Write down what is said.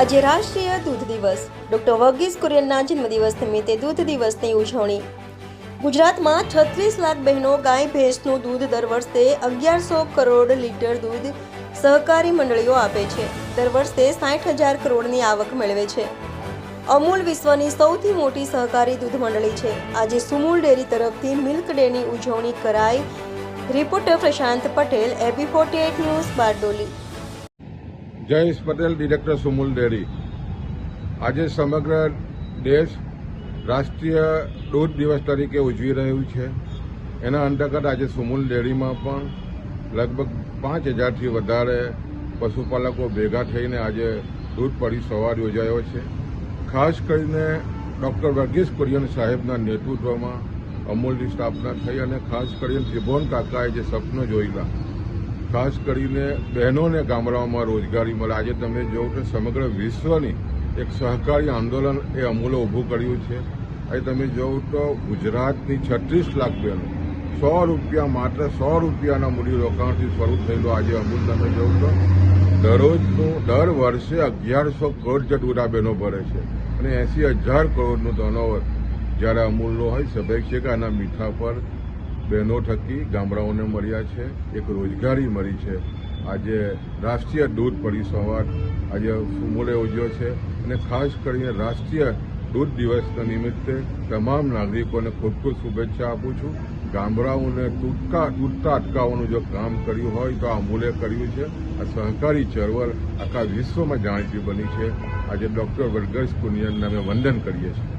આજે રાષ્ટ્રીય દૂધ દિવસ. ડોક્ટર વર્ગીસ કુરિયનના જન્મદિવસ નિમિત્તે દૂધ દિવસની ઉજવણી. ગુજરાતમાં છત્રીસ લાખ બહેનો ગાય ભેંસનું દૂધ દર વર્ષે અગિયારસો કરોડ લીટર દૂધ સહકારી મંડળીઓ આપે છે. દર વર્ષે સાઠ હજાર કરોડની આવક મેળવે છે. અમૂલ વિશ્વની સૌથી મોટી સહકારી દૂધ મંડળી છે. આજે સુમૂલ ડેરી તરફથી મિલ્ક ડેની ઉજવણી કરાઈ. Reporter Prashant Patel, AB forty news Bardoli. Jayesh Patel, director Sumul dairy. આજે સમગ્ર દેશ રાષ્ટ્રીય દૂધ દિવસ તરીકે ઉજવી રહ્યું છે. એના અંતર્ગત આજે સુમુલ ડેરીમાં પણ લગભગ પાંચ હજારથી વધારે પશુપાલકો ભેગા થઈને આજે દૂધ પડી સવાર યોજાયો છે. ખાસ કરીને ડૉક્ટર વર્ગીસ કુરિયન સાહેબના નેતૃત્વમાં અમૂલની સ્થાપના થઈ અને ખાસ કરીને ત્રિભુવન કાકાએ જે સપનો જોયેલા ખાસ કરીને બહેનોને ગામડાઓમાં રોજગારી મળે. આજે તમે જોવો કે સમગ્ર વિશ્વની એક સહકારી આંદોલન એ અમૂલે ઊભું કર્યું છે. આજે તમે જોવો તો ગુજરાતની છત્રીસ લાખ બહેનો સો રૂપિયા માત્ર સો રૂપિયાના મૂડીરોકાણથી શરૂ થયેલું આજે અમૂલ તમે જોવો તો દરરોજનું દર વર્ષે અગિયારસો કરોડ જેટલું બહેનો ભરે છે અને એસી હજાર કરોડનું ટર્નઓવર જ્યારે અમૂલનો હોય સ્વાભાવિક છે કે આના મીઠા પર બહેનો થકી ગામડાઓને મળ્યા છે. એક રોજગારી મળી છે. આજે રાષ્ટ્રીય દૂધ પરિસંવાદ આજે સુમોડે ઉજવ્યો છે અને ખાસ કરીને રાષ્ટ્રીય દૂધ દિવસના નિમિત્તે તમામ નાગરિકોને ખૂબ ખૂબ શુભેચ્છા આપું છું. ગામડાઓને તૂટકા તૂટતા અટકાવવાનું જો કામ કર્યું હોય તો અમૂલે કર્યું છે. આ સહકારી ચળવળ આખા વિશ્વમાં જાણીતી બની છે. આજે ડૉક્ટર વર્ગસ કુનિયનને અમે વંદન કરીએ છીએ.